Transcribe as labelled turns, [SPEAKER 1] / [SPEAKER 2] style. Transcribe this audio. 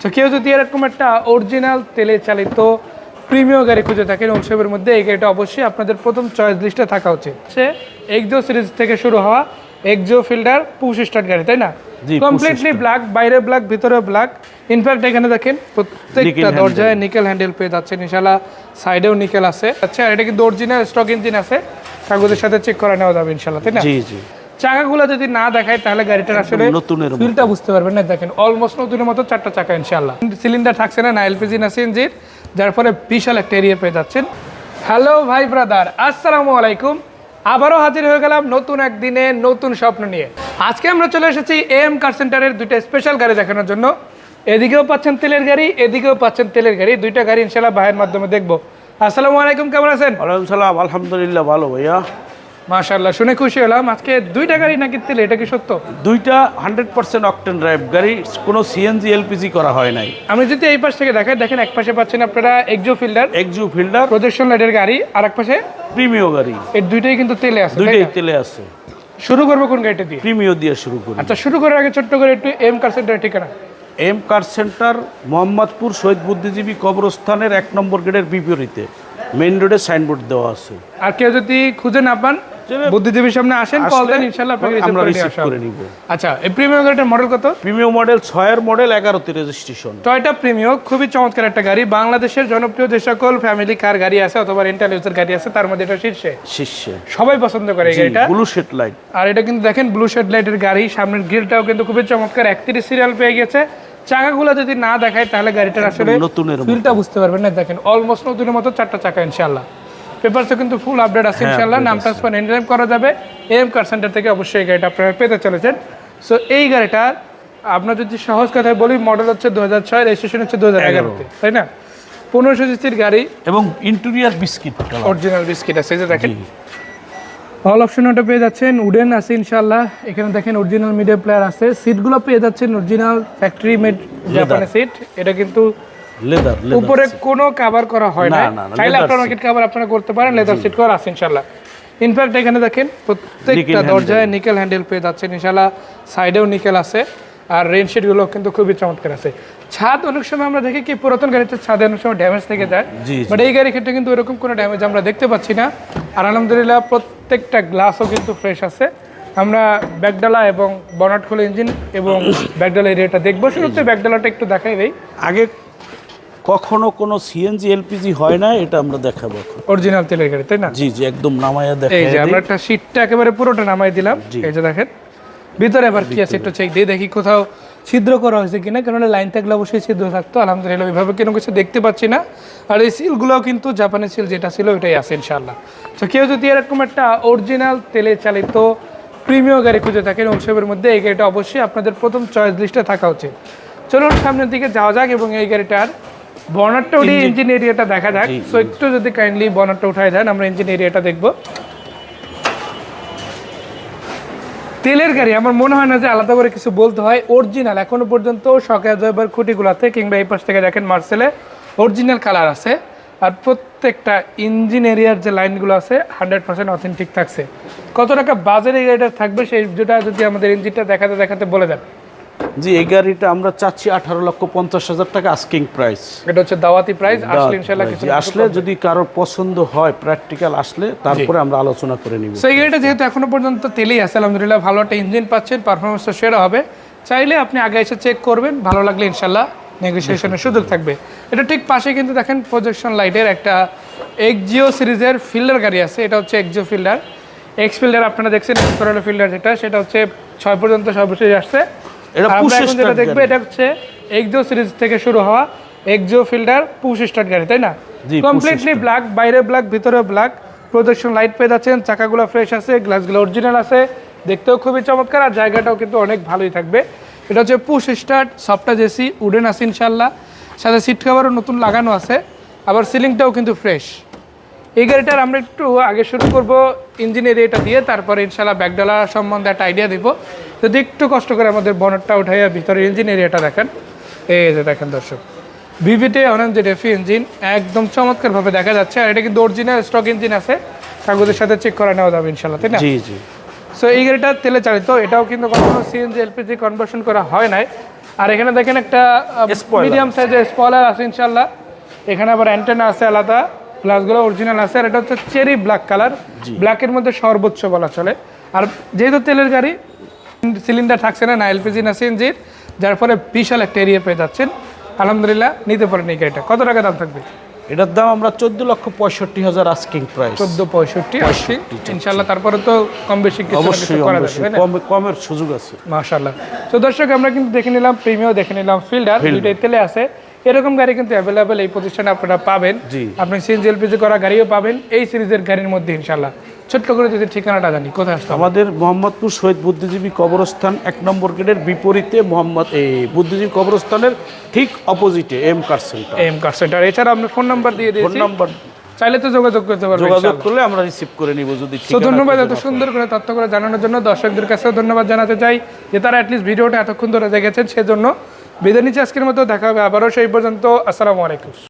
[SPEAKER 1] তো কেউ যদি এরকম একটা অরিজিনাল তেলে চালিত প্রিমিয়াম গাড়ি খুঁজে থাকেন ওলসেবের মধ্যে এই গাড়িটা অবশ্যই আপনাদের প্রথম চয়েস লিস্টে থাকা উচিত। সে এক্সো সিরিজ থেকে শুরু হওয়া এক্সো ফিল্ডার পুশ স্টার্ট গাড়ি তাই না? কমপ্লিটলি ব্ল্যাক বাইরে ব্ল্যাক ভিতরে ব্ল্যাক ইনফ্যাক্ট এখানে দেখেন প্রত্যেকটা দরজায় নিকেল হ্যান্ডেল পেয়ে যাচ্ছে ইনশাল্লাহ সাইডেও নিকেল আছে। আচ্ছা এটা কিন্তু অরিজিনাল স্টক ইঞ্জিন আছে? কাগজের সাথে চেক করে নেওয়া যাবে ইনশাল্লাহ তাই না?
[SPEAKER 2] জি জি।
[SPEAKER 1] চাকাগুলো যদি না দেখায় তাহলে গাড়িটার আসলে
[SPEAKER 2] নতুনের
[SPEAKER 1] ফিলটা বুঝতে পারবেন না। দেখেন অলমোস্ট নতুনের মতো চারটা চাকা ইনশাল্লাহ সিলিন্ডার থাকছে না না এলপিজি না সিএনজির যার ফলে বিশাল একটা এরিয়া পেয়ে যাচ্ছেন। হ্যালো ভাই ব্রাদার আসসালামু আলাইকুম। আবারও হাজির হয়ে গেলাম নতুন একদিনে নতুন স্বপ্ন নিয়ে। আজকে আমরা চলে এসেছি এম কার সেন্টারের দুইটা স্পেশাল গাড়ি দেখানোর জন্য। এদিকেও পাচ্ছেন তেলের গাড়ি এদিকেও পাচ্ছেন তেলের গাড়ি। দুইটা গাড়ি ইনশাল্লাহ ভাইয়ের মাধ্যমে দেখব। আসসালামু আলাইকুম কেমন আছেন?
[SPEAKER 2] ওয়ালাইকুম সালাম আলহামদুলিল্লাহ ভালো ভাইয়া।
[SPEAKER 1] মাশাআল্লাহ শুনে খুশি হলাম। আজকে দুইটা গাড়ি নাকি তেল এটা কি সত্য?
[SPEAKER 2] দুইটা হান্ড্রেড পার্সেন্ট অকটেন ড্রাইভ গাড়ি কোনো সিএনজি এলপিজি করা হয় নাই।
[SPEAKER 1] আমি যদি এই পাশ থেকে দেখাই দেখেন এক পাশে পাচ্ছেন আপনারা এক্সো ফিল্ডার
[SPEAKER 2] এক্সু ফিল্ডার
[SPEAKER 1] প্রজেকশন লাইটের গাড়ি আর এক পাশে
[SPEAKER 2] প্রিমিও গাড়ি।
[SPEAKER 1] এই দুইটাই কিন্তু তেলে আছে
[SPEAKER 2] দুইটাই তেলে আছে।
[SPEAKER 1] শুরু করব কোন গাড়িটা দিয়ে?
[SPEAKER 2] প্রিমিও দিয়ে শুরু করি।
[SPEAKER 1] আচ্ছা শুরু করার আগে ছোট্ট করে একটু এম কার সেন্টারের ঠিকানা।
[SPEAKER 2] এম কার সেন্টার মোহাম্মদপুর শহীদ বুদ্ধিজীবী কবরস্থানের এক নম্বর গেটের বিপরীতে। মেইন রোডে সাইনবোর্ড দেওয়া আছে।
[SPEAKER 1] আর কেউ যদি খুঁজে না পান বুদ্ধিজীবীর সামনে আসেন কল দেন ইনশাল্লাহ আপনাকে
[SPEAKER 2] আমরা রিসিভ করে নিব।
[SPEAKER 1] আচ্ছা এই প্রিমিয়াম গাড়িটার মডেল কত?
[SPEAKER 2] প্রিমিও মডেল ছয়ের মডেল এগারোতে রেজিস্ট্রেশন
[SPEAKER 1] টয়টা প্রিমিয়াম খুবই চমৎকার একটা গাড়ি। বাংলাদেশের জনপ্রিয় যে সকল ফ্যামিলি কার গাড়ি আছে অথবা রেন্টাল ইউজার গাড়ি আছে তার মধ্যে এটা শীর্ষে।
[SPEAKER 2] শীর্ষে।
[SPEAKER 1] সবাই পছন্দ করে এই গাড়িটা।
[SPEAKER 2] ব্লু শেড লাইট
[SPEAKER 1] আর এটা কিন্তু দেখেন ব্লু শেড লাইটের গাড়ি। সামনের গ্রিলটাও কিন্তু খুবই চমৎকার। একত্রিশ সিরিয়াল পেয়ে গেছে। চাকাগুলো যদি না দেখায় তাহলে গাড়িটার আসলে। ফিলটা বুঝতে পারবেন না। দেখেন অলমোস্ট নতুনের মতো চারটা চাকা ইনশাল্লাহ পেপারসে কিন্তু ফুল আপডেট আছে
[SPEAKER 2] হ্যাঁ,
[SPEAKER 1] ইনশাল্লাহ নাম ট্রান্সফার এনটাইম করা যাবে। এম কার সেন্টার থেকে অবশ্যই এই গাড়িটা আপনারা পেতে চলেছেন। সো এই গাড়িটার আপনার যদি সহজ কথায় বলি মডেল হচ্ছে দু হাজার ছয় রেজিস্ট্রেশন হচ্ছে দু হাজার এগারোতে তাই না? পনেরোশো সিসির গাড়ি।
[SPEAKER 2] এবং ইন্টেরিয়ার বিস্কিট
[SPEAKER 1] অরিজিনাল বিস্কিট আছে যে দেখেন। অল অপশন ওটা পেয়ে যাচ্ছেন উডেন আছে ইনশাল্লাহ এখানে দেখেন অরিজিনাল মিডিয়া প্লেয়ার আছে। সিটগুলো পেয়ে যাচ্ছেন অরিজিনাল ফ্যাক্টরি মেড জাপানি সিট এটা কিন্তু
[SPEAKER 2] লেদার
[SPEAKER 1] উপরে কোনো কভার করা হয় না চাইলে আপনার মার্কেট কভার আপনারা করতে পারেন লেদার সিট করা আছে ইনশাল্লাহ ইনফ্যাক্ট এখানে দেখেন প্রত্যেকটা দরজায় নিকেল হ্যান্ডেল পেয়ে যাচ্ছেন ইনশাল্লাহ সাইডেও নিকেল আছে আর কিন্তু খুবই চমৎকার আছে। ছাদ অনেক সময় আমরা দেখি কি পুরাতন গাড়িতে ছাদে অনেক সময় ড্যামেজ থেকে যায়। বাট এই গাড়ির ক্ষেত্রে কিন্তু এরকম কোনো ড্যামেজ আমরা দেখতে পাচ্ছি না। আর আলহামদুলিল্লাহ প্রত্যেকটা গ্লাসও কিন্তু ফ্রেশ আছে। আমরা ব্যাকডালা এবং বনাট খোলা ইঞ্জিন এবং ব্যাকডালা এরিয়াটা দেখব। শুরুতে ব্যাকডালাটা একটু দেখাই দেই।
[SPEAKER 2] আগে কখনো কোনো সিএনজি এলপিজি হয় না এটা আমরা দেখাবো
[SPEAKER 1] অরিজিনাল তেলের গাড়ি তাই না?
[SPEAKER 2] জি জি একদম নামায়া
[SPEAKER 1] এই
[SPEAKER 2] দেখাই
[SPEAKER 1] যে আমরা একটা সিটটা একেবারে পুরোটা নামাই দিলাম। এই যে দেখেন ভিতরে আবার কি আছে একটু চেক দিয়ে দেখি কোথাও ছিদ্র করা হয়েছে কিনা কারণ লাইন থাকলে অবশ্যই ছিদ্র থাকতো। আলহামদুলিল্লাহ ওইভাবে কোনো কিছু দেখতে পাচ্ছি না। আর এই সিলগুলোও কিন্তু জাপানি সিল যেটা ছিল ওইটাই আছে ইনশাল্লাহ তো কেউ যদি এরকম একটা অরিজিনাল তেলে চালিত প্রিমিয়াম গাড়ি খুঁজে থাকেন ওলসেবের মধ্যে এই গাড়িটা অবশ্যই আপনাদের প্রথম চয়েস লিস্টে থাকা উচিত। চলুন সামনের দিকে যাওয়া যাক এবং এই গাড়িটার উঠিয়ে ইঞ্জিন এরিয়াটা দেখা যাক। সো একটু যদি কাইন্ডলি বনারটা উঠাই দেন আমরা ইঞ্জিন এরিয়াটা দেখব। তেলের গাড়ি আমার মনে হয় না যে আলাদা করে কিছু বলতে হয়। অরিজিনাল এখনও পর্যন্ত সকাল জয়বার খুঁটিগুলাতে কিংবা এই পাশ থেকে দেখেন মার্সেলে অরিজিনাল কালার আছে। আর প্রত্যেকটা ইঞ্জিন এরিয়ার যে লাইনগুলো আছে হান্ড্রেড পার্সেন্ট অথেন্টিক থাকছে। কত টাকা বাজারে গাড়িটা থাকবে সেই যেটা যদি আমাদের ইঞ্জিনটা দেখাতে দেখাতে বলে দেন।
[SPEAKER 2] জি এই গাড়িটা আমরা চাচ্ছি আঠারো লক্ষ পঞ্চাশ হাজার টাকা আস্কিং প্রাইস
[SPEAKER 1] এটা হচ্ছে দাওয়াতি প্রাইস আসলে ইনশাল্লাহ কিছু
[SPEAKER 2] আসলে যদি কারোর পছন্দ হয় প্র্যাকটিক্যাল আসলে তারপরে আমরা আলোচনা করে নিব।
[SPEAKER 1] সেই গাড়িটা যেহেতু এখনও পর্যন্ত তেলেই আছে আলহামদুলিল্লাহ ভালো একটা ইঞ্জিন পাচ্ছেন পারফরমেন্সটা সেরা হবে। চাইলে আপনি আগে এসে চেক করবেন ভালো লাগলে ইনশাল্লাহ নেগোসিয়েশনের সুযোগ থাকবে। এটা ঠিক পাশে কিন্তু দেখেন প্রজেকশন লাইটের একটা এক্সজিও সিরিজের ফিল্ডার গাড়ি আছে এটা হচ্ছে এক্সজিও ফিল্ডার এক্স ফিল্ডার আপনারা দেখছেন ফিল্ডার যেটা সেটা হচ্ছে ছয় পর্যন্ত সর্বশেষ আসছে।
[SPEAKER 2] এটা
[SPEAKER 1] এখন যেটা
[SPEAKER 2] start
[SPEAKER 1] এটা হচ্ছে এক্সজিও সিরিজ থেকে শুরু হওয়া এক্সজিও ফিল্ডার পুশ স্টার্ট গাড়ি তাই না? কমপ্লিটলি ব্ল্যাক বাইরে ব্ল্যাক ভিতরে ব্ল্যাক লাইট পেয়ে যাচ্ছেন চাকাগুলো ফ্রেশ আছে গ্লাসগুলো অরিজিনাল আছে দেখতেও খুবই চমৎকার আর জায়গাটাও কিন্তু অনেক ভালোই থাকবে। এটা হচ্ছে পুশ স্টার্ট সফটটা জেসি উডেন আছে ইনশাল্লাহ সাথে সিট কভারও নতুন লাগানো আছে আবার সিলিংটাও কিন্তু ফ্রেশ এই গাড়িটার আমরা একটু আগে শুরু করব ইঞ্জিন এরিয়াটা দিয়ে তারপরে ইনশাল্লাহ ব্যাকডালা সম্বন্ধে একটা আইডিয়া দিব। যদি একটু কষ্ট করে আমাদের বনটটা উঠাইয়া ভিতরে ইঞ্জিন এরিয়াটা দেখেন। এই যে দেখেন দর্শক ভিভিটে অনেক যে ডেফি ইঞ্জিন একদম চমৎকারভাবে দেখা যাচ্ছে। আর এটা কিন্তু অরিজিনাল স্টক ইঞ্জিন আছে। কাগজের সাথে চেক করে নেওয়া যাবে ইনশাল্লাহ তাই না?
[SPEAKER 2] জি জি।
[SPEAKER 1] সো এই গাড়িটা তেলে চালিত এটাও কিন্তু কখনো সিএনজি এলপিজি কনভার্সন করা হয় নাই। আর এখানে দেখেন একটা মিডিয়াম সাইজের স্পয়লার আছে ইনশাল্লাহ এখানে আবার অ্যান্টেনা আছে আলাদা। গ্লাসগুলো অরিজিনাল আছে আর এটা হচ্ছে চেরি ব্ল্যাক কালার ব্ল্যাকের মধ্যে সর্বোচ্চ বলা চলে। আর যেহেতু তেলের গাড়ি সিলিন্ডার থাকছে না না এলপিজি না সিএনজির যার ফলে বিশাল একটা এরিয়া পেয়ে যাচ্ছেন। আলহামদুলিল্লাহ নিতে পারেন এই গাড়িটা। কত টাকা দাম থাকবে?
[SPEAKER 2] এটার দাম আমরা চোদ্দ লক্ষ পঁয়ষট্টি হাজার আস্কিং প্রাইস
[SPEAKER 1] চোদ্দ পঁয়ষট্টি আশি। ইনশাল্লাহ তারপরে তো কম বেশি
[SPEAKER 2] অবশ্যই কমের সুযোগ আছে।
[SPEAKER 1] মাশাল্লাহ তো দর্শক আমরা কিন্তু দেখে নিলাম প্রিমিয়াম দেখে নিলাম ফিল্ডার দুইটাই তেলে আছে। এরকম গাড়ি কিন্তু অ্যাভেলেবেল এই প্রতিষ্ঠানে আপনারা পাবেন। আপনি সিএনজি এলপিজি করা গাড়িও পাবেন এই সিরিজের গাড়ির মধ্যে ইনশাল্লাহ ছোট্ট করে যদি ঠিকানাটা জানি কোথায় আসতে
[SPEAKER 2] আমাদের মোহাম্মদপুর শহীদ বুদ্ধিজীবী কবরস্থান এক নম্বর গেটের বিপরীতে মোহাম্মদ এই বুদ্ধিজীবী কবরস্থানের ঠিক অপোজিটে M car centre
[SPEAKER 1] M car centre এছাড়া আপনি ফোন নাম্বার দিয়ে
[SPEAKER 2] ফোন
[SPEAKER 1] দিয়েছি
[SPEAKER 2] নাম্বার
[SPEAKER 1] চাইলে তো যোগাযোগ করতে পারবেন
[SPEAKER 2] যোগাযোগ করলে আমরা রিসিভ করে নিব যদি
[SPEAKER 1] তো
[SPEAKER 2] ঠিকানা
[SPEAKER 1] ধন্যবাদ এত সুন্দর করে তথ্য করে জানানোর জন্য। দর্শকদের কাছেও ধন্যবাদ জানাতে চাই যে তারা অ্যাটলিস্ট ভিডিওটা এতক্ষণ ধরে দেখেছেন সেজন্য বিদায় নিচ্ছে আজকের মতো দেখা হবে আবারও সেই পর্যন্ত। আসসালামু আলাইকুম।